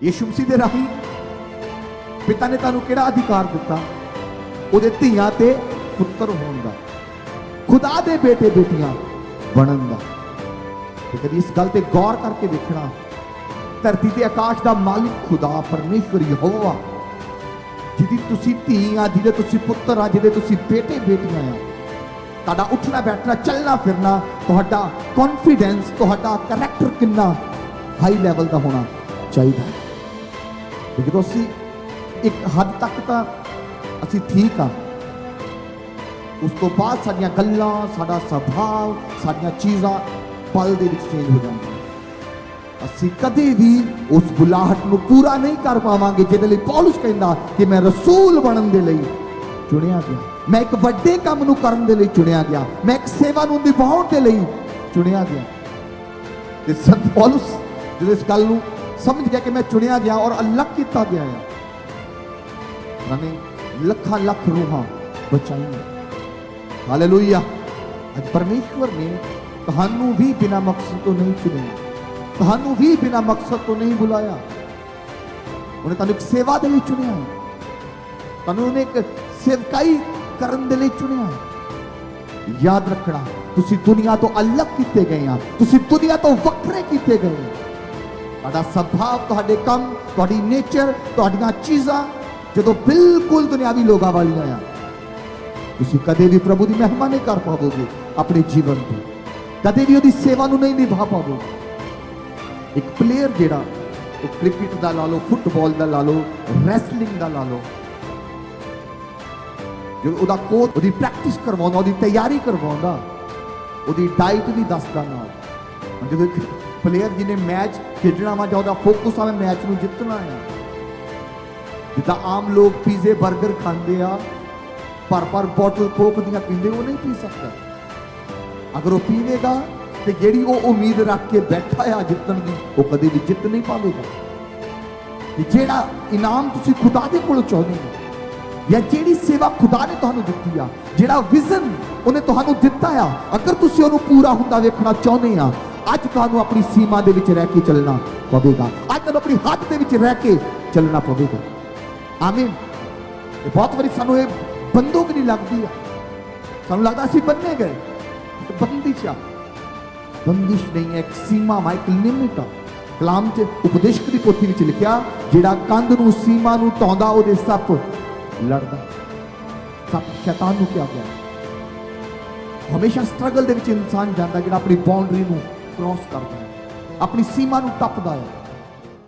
ਯਿਸੂ ਮਸੀਹ ਦੇ ਰਾਹੀਂ ਪਿਤਾ ਨੇ ਤੁਹਾਨੂੰ ਕਿਹੜਾ ਅਧਿਕਾਰ ਦਿੱਤਾ? ਉਹਦੇ ਧੀਆਂ ਤੇ ਪੁੱਤਰ ਹੋਣ ਦਾ, ਖੁਦਾ ਦੇ ਬੇਟੇ ਬੇਟੀਆਂ ਬਣਨ ਦਾ। ਤੇ ਕਦੀ ਇਸ ਗੱਲ ਤੇ ਗੌਰ ਕਰਕੇ ਦੇਖਣਾ, ਧਰਤੀ ਤੇ ਆਕਾਸ਼ ਦਾ ਮਾਲਿਕ ਖੁਦਾ, ਪਰਮੇਸ਼ਵਰ ਯਹੋਵਾ, ਜਿਹਦੀ ਤੁਸੀਂ ਧੀ ਆ, ਜਿਹਦੇ ਤੁਸੀਂ ਪੁੱਤਰ ਆ, ਜਿਹਦੇ ਤੁਸੀਂ ਬੇਟੇ ਬੇਟੀਆਂ ਆ। ਤੁਹਾਡਾ ਉੱਠਣਾ, ਬੈਠਣਾ, ਚੱਲਣਾ, ਫਿਰਨਾ, ਤੁਹਾਡਾ ਕੌਨਫੀਡੈਂਸ ਤੁਹਾਡਾ ਕੈਰੈਕਟਰ ਕਿੰਨਾ ਹਾਈ ਲੈਵਲ ਦਾ ਹੋਣਾ ਚਾਹੀਦਾ ਹੈ। ਲੇਕਿਨ ਅਸੀਂ ਇੱਕ ਹੱਦ ਤੱਕ ਤਾਂ ਅਸੀਂ ਠੀਕ ਆ ਉਸ ਤੋਂ ਬਾਅਦ ਸਾਡੀਆਂ ਗੱਲਾਂ, ਸਾਡਾ ਸੁਭਾਅ, ਸਾਡੀਆਂ ਚੀਜ਼ਾਂ ਪਲ ਦੇ ਵਿੱਚ ਚੇਂਜ ਹੋ ਜਾਂਦੀਆਂ ਅਸੀਂ ਕਦੇ ਵੀ ਉਸ ਬੁਲਾਹਟ ਨੂੰ ਪੂਰਾ ਨਹੀਂ ਕਰ ਪਾਵਾਂਗੇ, ਜਿਹਦੇ ਲਈ ਪੌਲਸ ਕਹਿੰਦਾ ਕਿ ਮੈਂ ਰਸੂਲ ਬਣਨ ਦੇ ਲਈ ਚੁਣਿਆ ਗਿਆ। ਮੈਂ ਇੱਕ ਵੱਡੇ ਕੰਮ ਨੂੰ ਕਰਨ ਦੇ ਲਈ ਚੁਣਿਆ ਗਿਆ। ਮੈਂ ਇੱਕ ਸੇਵਾ ਨੂੰ ਨਿਭਾਉਣ ਦੇ ਲਈ ਚੁਣਿਆ ਗਿਆ। ਤੇ ਸੰਤ ਪੌਲਸ ਜਦੋਂ ਇਸ ਗੱਲ ਨੂੰ ਸਮਝ ਗਿਆ ਕਿ ਮੈਂ ਚੁਣਿਆ ਗਿਆ ਔਰ ਅਲੱਗ ਕੀਤਾ ਗਿਆ ਹੈ ਉਹਨਾਂ ਨੇ ਲੱਖਾਂ ਲੱਖ ਰੂਹਾਂ ਬਚਾਈਆਂ ਹਾਲੇਲੂਇਆ ਅੱਜ ਪਰਮੇਸ਼ਵਰ ਨੇ ਤੁਹਾਨੂੰ ਵੀ ਬਿਨਾ ਮਕਸਦ ਤੋਂ ਨਹੀਂ ਚੁਣਿਆ ਤੁਹਾਨੂੰ ਵੀ ਬਿਨਾ ਮਕਸਦ ਤੋਂ ਨਹੀਂ ਬੁਲਾਇਆ ਉਹਨੇ ਤੁਹਾਨੂੰ ਇੱਕ ਸੇਵਾ ਦੇ ਲਈ ਚੁਣਿਆ ਹੈ ਤੁਹਾਨੂੰ ਉਹਨੇ ਇੱਕ ਸੇਵਕਾਈ ਕਰਨ ਦੇ ਲਈ ਚੁਣਿਆ ਹੈ ਯਾਦ ਰੱਖਣਾ ਤੁਸੀਂ ਦੁਨੀਆ ਤੋਂ ਅਲੱਗ ਕੀਤੇ ਗਏ ਆ ਤੁਸੀਂ ਦੁਨੀਆ ਤੋਂ ਵੱਖਰੇ ਕੀਤੇ ਗਏ ਆ ਤੁਹਾਡਾ ਸੁਭਾਅ ਤੁਹਾਡੇ ਕੰਮ, ਤੁਹਾਡੀ ਨੇਚਰ ਤੁਹਾਡੀਆਂ ਚੀਜ਼ਾਂ ਜਦੋਂ ਬਿਲਕੁਲ ਦੁਨਿਆਵੀ ਲੋਕਾਂ ਵਾਲੀਆਂ ਆ, ਤੁਸੀਂ ਕਦੇ ਵੀ ਪ੍ਰਭੂ ਦੀ ਮਹਿਮਾ ਨਹੀਂ ਕਰ ਪਾਵੋਗੇ ਆਪਣੇ ਜੀਵਨ ਤੋਂ ਕਦੇ ਵੀ ਉਹਦੀ ਸੇਵਾ ਨੂੰ ਨਹੀਂ ਨਿਭਾ ਪਾਵੋਗੇ। ਇੱਕ ਪਲੇਅਰ ਜਿਹੜਾ, ਉਹ ਕ੍ਰਿਕਟ ਦਾ ਲਾ ਲਓ ਫੁੱਟਬਾਲ ਦਾ ਲਾ ਲਓ ਰੈਸਲਿੰਗ ਦਾ ਲਾ ਲਓ ਜਦੋਂ ਉਹਦਾ ਕੋਚ ਉਹਦੀ ਪ੍ਰੈਕਟਿਸ ਕਰਵਾਉਂਦਾ, ਉਹਦੀ ਤਿਆਰੀ ਕਰਵਾਉਂਦਾ, ਉਹਦੀ ਡਾਈਟ ਵੀ ਦੱਸਦਾ ਨਾਲ। ਹੁਣ ਜਦੋਂ ਇੱਕ ਪਲੇਅਰ ਜਿਹਨੇ ਮੈਚ ਖੇਡਣਾ ਵਾ ਜਾਂ ਉਹਦਾ ਫੋਕਸ ਆਵੇ ਮੈਚ ਨੂੰ ਜਿੱਤਣਾ ਆ। ਜਿੱਦਾਂ ਆਮ ਲੋਕ ਪੀਜ਼ੇ 버ਗਰ ਖਾਂਦੇ ਆ ਪਰ ਪਰ ਬੋਟਲ ਕੋਕ ਦੀਆਂ ਪੀਂਦੇ, ਉਹ ਨਹੀਂ ਪੀ ਸਕਦਾ। ਅਗਰ ਉਹ ਪੀਵੇਗਾ ਤੇ ਜਿਹੜੀ ਉਹ ਉਮੀਦ ਰੱਖ ਕੇ ਬੈਠਾ ਆ ਜਿੱਤਣ ਦੀ, ਉਹ ਕਦੇ ਵੀ ਜਿੱਤ ਨਹੀਂ ਪਾਵੇਗਾ। ਤੇ ਜਿਹੜਾ ਇਨਾਮ ਤੁਸੀਂ ਖੁਦਾ ਦੇ ਕੋਲੋਂ ਚਾਹੁੰਦੇ ਹੋ, ਜਾਂ ਜਿਹੜੀ ਸੇਵਾ ਖੁਦਾ ਨੇ ਤੁਹਾਨੂੰ ਦਿੱਤੀ ਆ, ਜਿਹੜਾ ਵਿਜ਼ਨ ਉਹਨੇ ਤੁਹਾਨੂੰ ਦਿੱਤਾ ਆ, ਅਗਰ ਤੁਸੀਂ ਉਹਨੂੰ ਪੂਰਾ ਹੁੰਦਾ ਵੇਖਣਾ ਚਾਹੁੰਦੇ ਆ ਅੱਜ ਤੁਹਾਨੂੰ ਆਪਣੀ ਸੀਮਾ ਦੇ ਵਿੱਚ ਰਹਿ ਕੇ ਚੱਲਣਾ ਪਵੇਗਾ। ਅੱਜ ਤੁਹਾਨੂੰ ਆਪਣੀ ਹੱਥ ਦੇ ਵਿੱਚ ਰਹਿ ਕੇ ਚੱਲਣਾ ਪਵੇਗਾ। ਆਮੀਨ। ਇਹ ਬਹੁਤ ਵਾਰੀ ਸਾਨੂੰ ਇਹ ਬੰਦੂਕ ਨਹੀਂ ਲੱਗਦੀ ਆ। ਸਾਨੂੰ ਲੱਗਦਾ ਅਸੀਂ ਬੰਨੇ ਗਏ। ਬੰਦਿਸ਼ ਆ। ਬੰਦਿਸ਼ ਨਹੀਂ ਹੈ, ਇੱਕ ਸੀਮਾ ਵਾ ਇੱਕ ਲਿਮਿਟ ਆ। ਕਲਾਮ 'ਚ ਉਪਦੇਸ਼ਕ ਦੀ ਪੋਥੀ ਵਿੱਚ ਲਿਖਿਆ, ਜਿਹੜਾ ਕੰਧ ਨੂੰ, ਸੀਮਾ ਨੂੰ ਟਾਉਂਦਾ ਉਹਦੇ ਸੱਪ ਲੜਦਾ। ਸੱਪ ਸ਼ੈਤਾਨ ਨੂੰ ਕਿਹਾ ਗਿਆ। ਹਮੇਸ਼ਾ ਸਟਰਗਲ ਦੇ ਵਿੱਚ ਇਨਸਾਨ ਜਾਂਦਾ, ਜਿਹੜਾ ਆਪਣੀ ਬਾਉਂਡਰੀ ਨੂੰ ਕ੍ਰਾਸ ਕਰਦਾ ਹੈ। ਆਪਣੀ ਸੀਮਾ ਨੂੰ ਟੱਪਦਾ ਹੈ।